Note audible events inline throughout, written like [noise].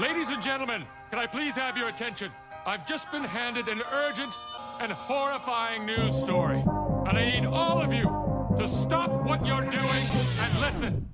Ladies and gentlemen, can I please have your attention? I've just been handed an urgent and horrifying news story. And I need all of you to stop what you're doing and listen.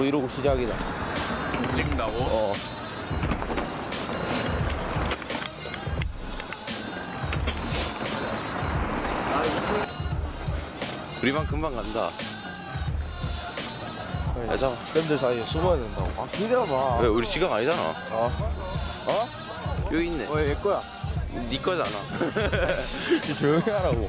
브이로그 시작이다. 찍는다고? 어. 우리만 금방 간다. 야, 잠 쌤들 사이에 숨어야 된다고. 아, 기다려봐. 왜 우리 지각 아니잖아. 어? 어? 여기 있네. 왜, 얘 거야? 네 거잖아. [laughs] 조용히 하라고.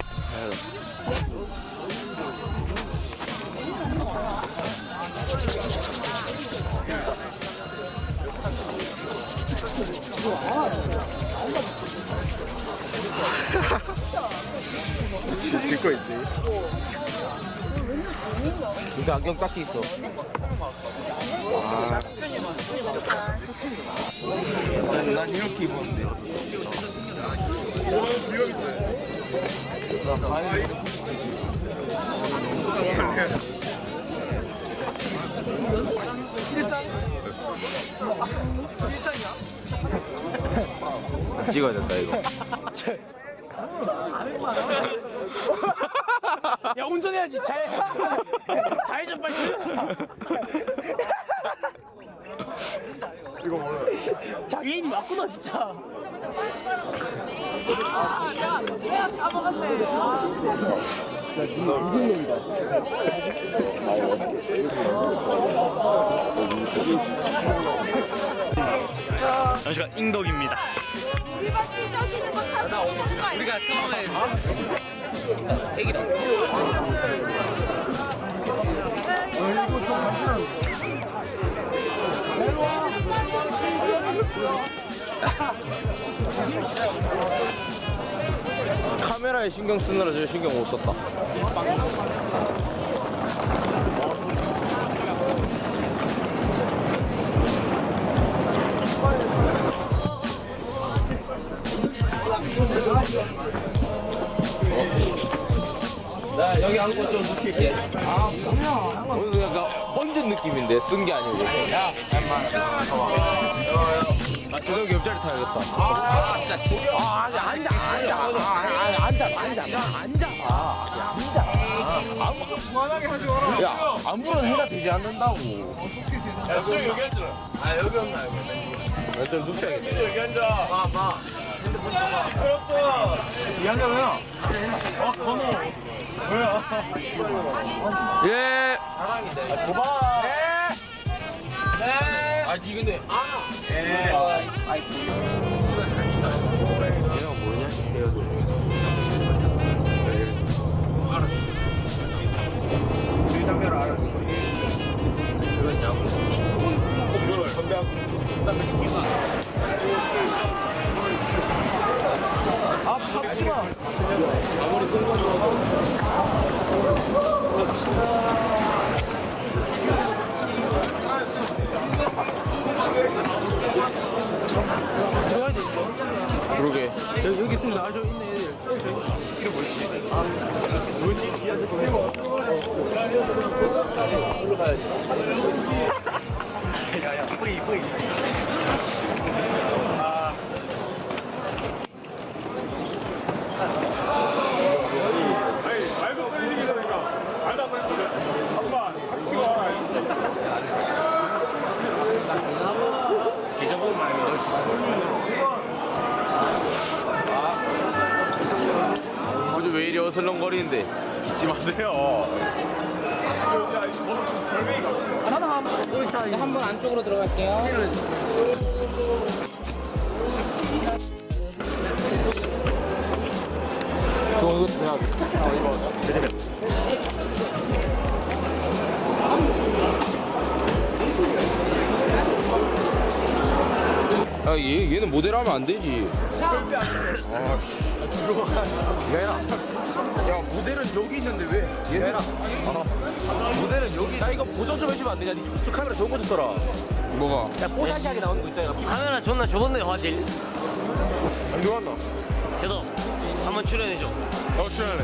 찍고 있지. 근데 안경 깎기 있어. 난, 난 이렇게 입었는데. 나 사회 찍어야 된다 이거. [laughs] 야 운전해야지 잘잘좀 빨리 이거 뭐야? 장애인이 맞구나 진짜 잠시만 잉덕입니다. 우리가 처음에 카메라에 신경 쓰느라 저 신경 못 썼다. 나 여기 앉고 좀 눕힐게. 아, 뭐야. 오늘 약간 헌전 느낌인데, 쓴 게 아니고. 야, 나 저녁 옆자리 타야겠다. 아, 진짜. 아, 앉아, 앉아, 앉아, 앉아, 앉아, 앉아, 앉아. 야, 앉아. 아무 그만하게 하지 마라. 야, 아무런 해가 되지 않는다고. 야, 수 여기 앉아. 아, 여기 없나, 여기. 나좀 눕혀야겠다. 여기 앉아. 봐, 봐. 핸드폰 봐. 이 한잔해요. 예. 아, 줘봐. 네. 네. 아, 니 근데 아. 네. 얘가 뭐냐? 어슬렁거리는데 잊지 마세요 한 번 안쪽으로 들어갈게요. 이거 그냥 야, 얘, 얘는 모델 하면 안 되지. 아, 씨. 얘나. 야, 모델은 여기 있는데 왜? 얘는. 아, 모델은 여기. 야, 이거 보정 좀 해주면 안 되냐? 니 저, 저 카메라 좋은 거 줬더라. 뭐가? 야, 뽀샤시하게 나오는 거 있다. 야, 카메라 존나 좁은데 화질 안 좋았나? 계속 한번 출연해줘 어, 출연해.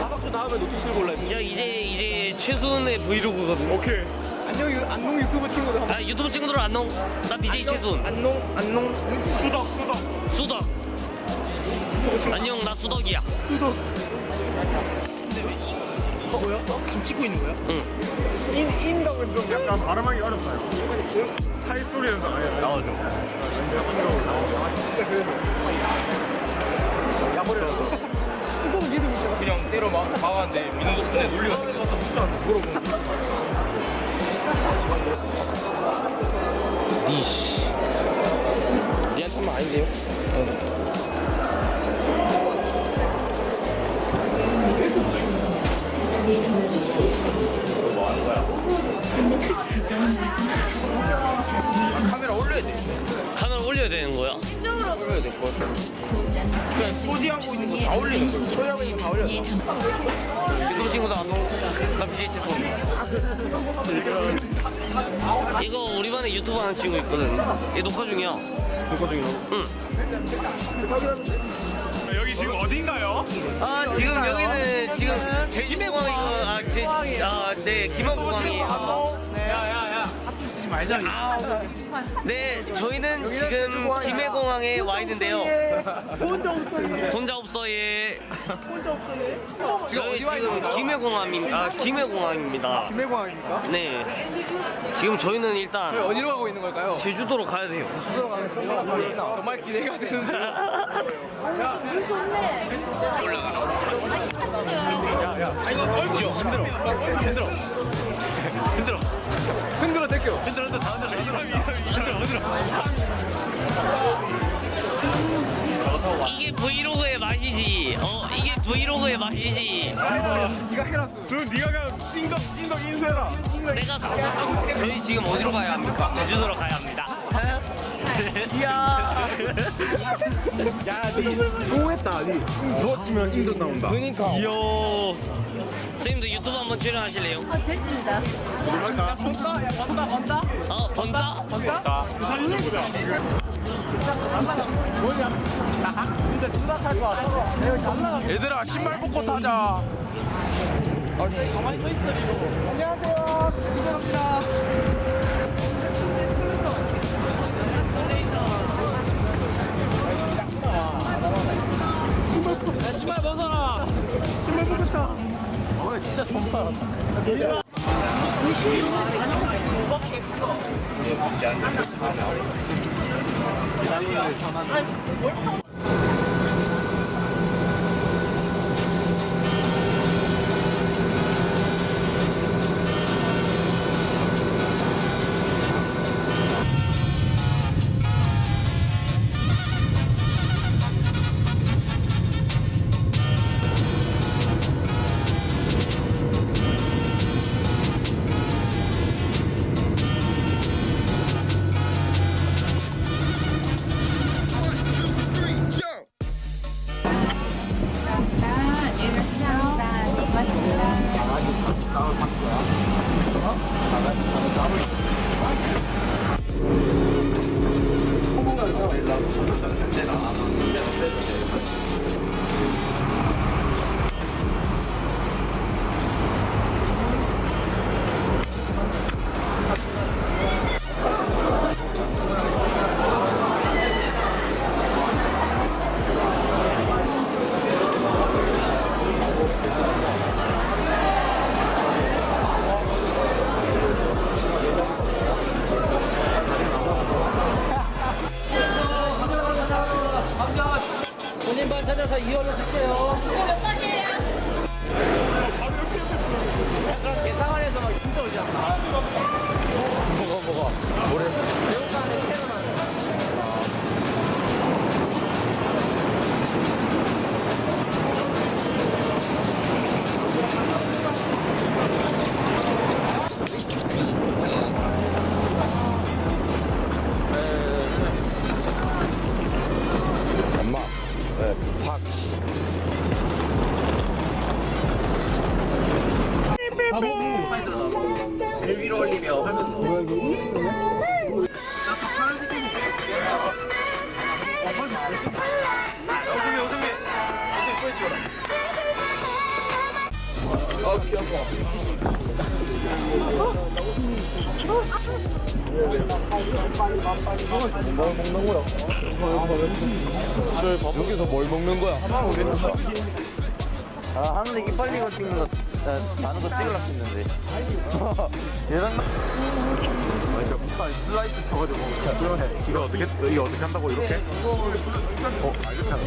사박주 나오면 노트 들고 올라. 야 이제 이제 최순의 브이로그거든 오케이. 안녕, 안녕 유튜브 친구들 한아 유튜브 친구들 안녕 나 BJ 최순 안녕, 안녕. 수덕, 수덕. 수덕 안녕 나 수덕이야 어, 뭐야? 지금 찍고 있는 거야? 인덕은 좀 약간 발음하기 어렵어요. 타이 소리에서 아예 나오죠. 그냥 때려 막, 막았는데 민호 덕분에 논리가 생겨서 니씨 니한테만 아닌데요? 카메라 올려야 돼. 카메라 올려야 되는 거야? 올려야 될거 같아. 그냥 소지하고 있는 거 다 올리는 거 소지하고 있는 거 다 올려 유튜브 친구들 안녕 나 BJ 최순 이거 우리 반에 유튜브 하는 친구 있거든. 얘 녹화 중이야. 녹화 중이라고? 응. 지금 어딘가요? 아 지금 여기는 지금 제주공항이 아, 제, 아, 네 김학공항이 야야야 하트 쓰지 말자. 네 저희는 지금 김해공항에 와 있는데요 혼자 없어. 혼자 없어 예 혼자 없어. 저희 지금 김해공항입니다 아, 김해공항입니다 김해공항입니까? 네 지금 저희는 저희 일단 어디로 가고 있는 걸까요? 제주도로 가야 돼요 정말 기대가 되는데. 흔들어 제껴. 흔들어 이게 브이로그의 맛이지 어 이게 브이로그의 맛이지 네가 해라 수. 수 네가 그냥 인덕 인덕 인쇄라. 내가 저희 지금 어디로 가야 합니까? 제주도로 가야 합니다 이야. 좋겠다. 니 누웠으면 인덕 나온다. 그러니까. 이야 선생님도 유튜브 한번 출연하실래요? 됐습니다. 번다. 야 번다 번다. 어 번다? 얘들아 신발 벗고 타자. 가만히 서 있어 이거 안녕하세요. 김준호입니다. 신발 벗어라. 신발 벗었다. 어 진짜 전파 얘들아 예, 아, 나무를 담아서. 여기서 뭘 먹는 거야? 아 하늘 이기 빨리 이거 찍는 거 나, 많은 거 찍으려고 했는데 [laughs] 예상 국산 슬라이스 쳐가지고 그러네. 이거 어떻게 이거 어떻게 한다고 이렇게? 어, 아, 이렇게 한다.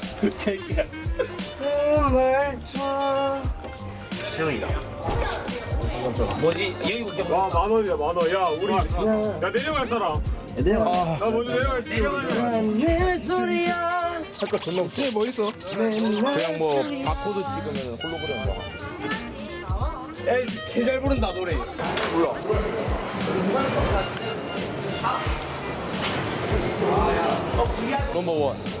뭐지? 여기 볼게. 와, 만 원이야, 만 원. 야, 우리. 야, 내려갈 사람. 아, 나 먼저 내려갈 수 있어. 할거 존나 없지? 뭐 있어? 그냥 뭐 바코드 찍으면 홀로그램 나와. 에이, 개잘 부른다, 노래. 몰라. 넘버 원.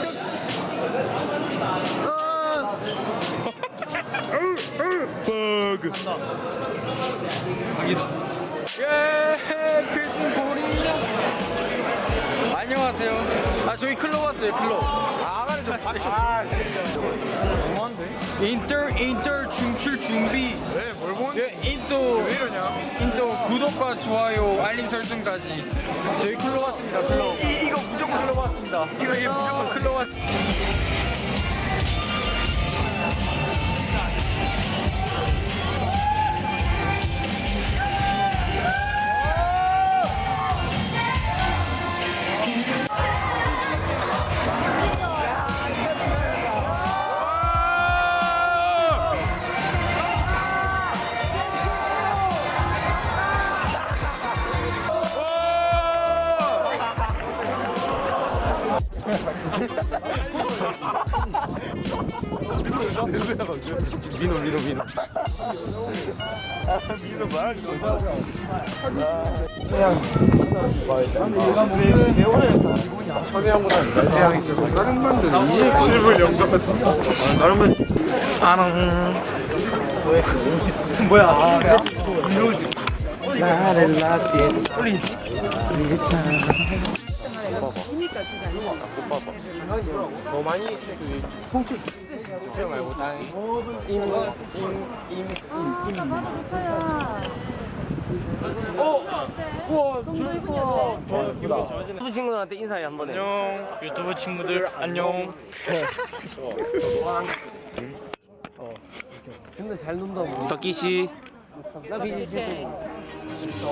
3만 버그. 예, 필승 보리냐. 안녕하세요. 아, 저희 클럽 왔어요, 클럽. 아, 아가리 좀 받쳐. 너무한데? 인터, 인터 춤출 준비. 왜, 뭘 보는 예, 인도, 왜 이러냐? 인도 구독과 좋아요, 알림 설정까지. 저희 클럽 왔습니다, 클럽. 이, 이거 무조건 클럽 왔습니다. 이거, 이거 무조건 클럽 왔 민호 민호 민호. 실물 영상. 다른 분. 너 많이 그 통치 표 말고 다임임임임 유튜브 친구들한테 인사해 한번 해. 안녕. 유튜브 친구들 안녕. 근데 잘 논다 뭐. 덕기 씨. 나 비지 또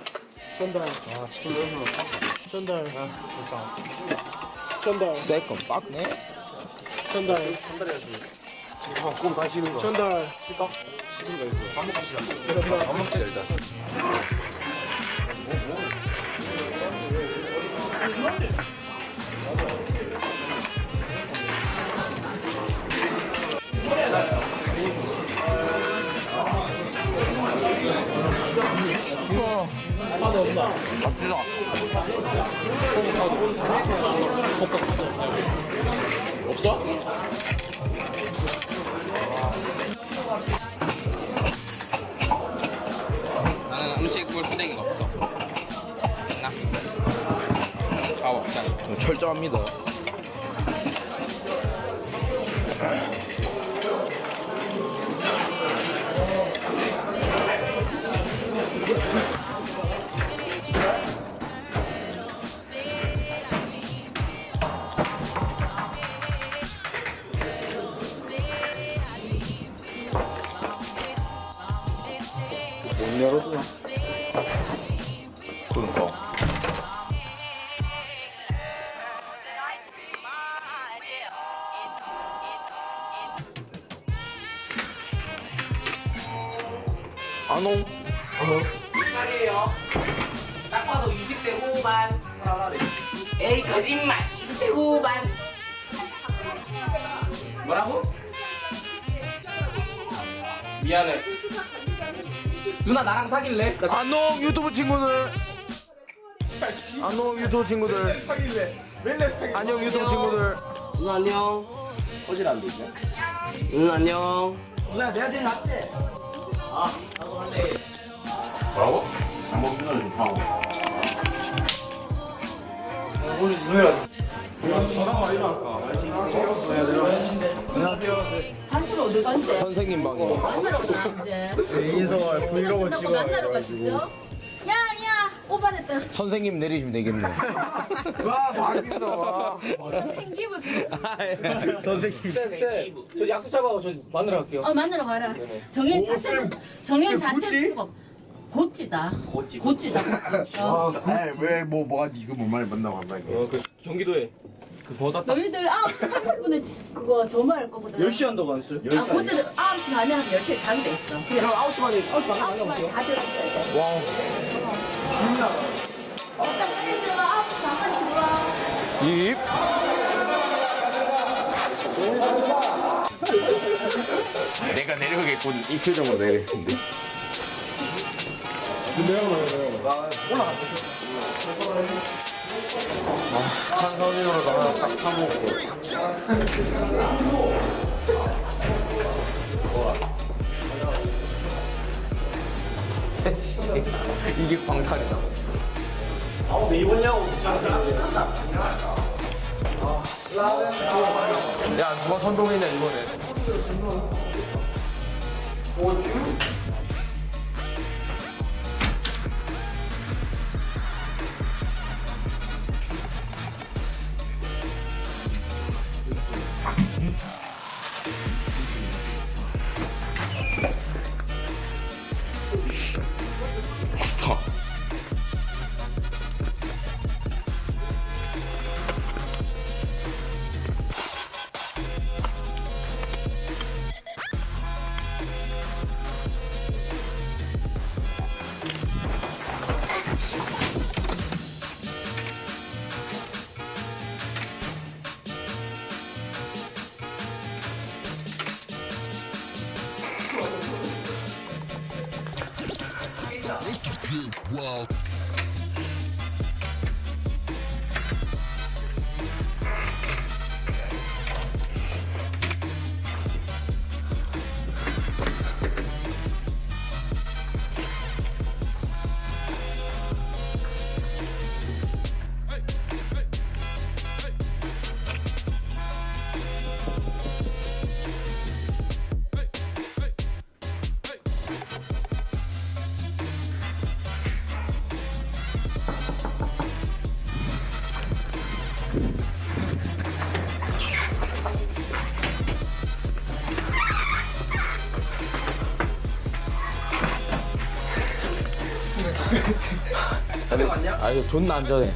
세컨 빡네. 나는 음식 물 쓰레기가 없어. 나. 아 없잖아. 철저합니다. 뭐라고? 미안해. 누나 나랑 사귈래? 나 안녕 유튜브 친구들. 안녕 유튜브 친구들. 안녕 유튜브 친구들. 누나 안녕. 어질 안 되지? 응 안녕. 누나 내가 제일 낫지? 선생님 방에. 인성을 브이로그 찍어. 야야 오빠냈다 선생님 내리시면 되겠네. 와, 맛있어. 생기부 선생님. 저 약속 잡아고 저 만나러 갈게요. 어 만나러 가라. 정현 쌤. 정현 고치? 수업 고치다. 고치 고치다. 고치. 어. 왜뭐 뭐가 이거 뭔 말이 만나고 한다 이거. 그 경기도에 그 버다 너희들 9시 30분에 그거 점화할 거거든. 10시 한다고 안 했어요? 아, 그때는 9시 반에 하면 10시에 자기도 있어. 그럼 9시 반에 9시 반에 9시 만나볼게요. 반에 다들 있어야 돼. 와. 어, 빨리 들어와. 9시 반까지 들어와. 입. 내가 내려오겠군 이 표정으로 내리는데. 아, 탄산음료로 하나 딱 사먹고. 이게 광탈이다. 야 누가 선동이냐 이번에 아 이거 존나 안전해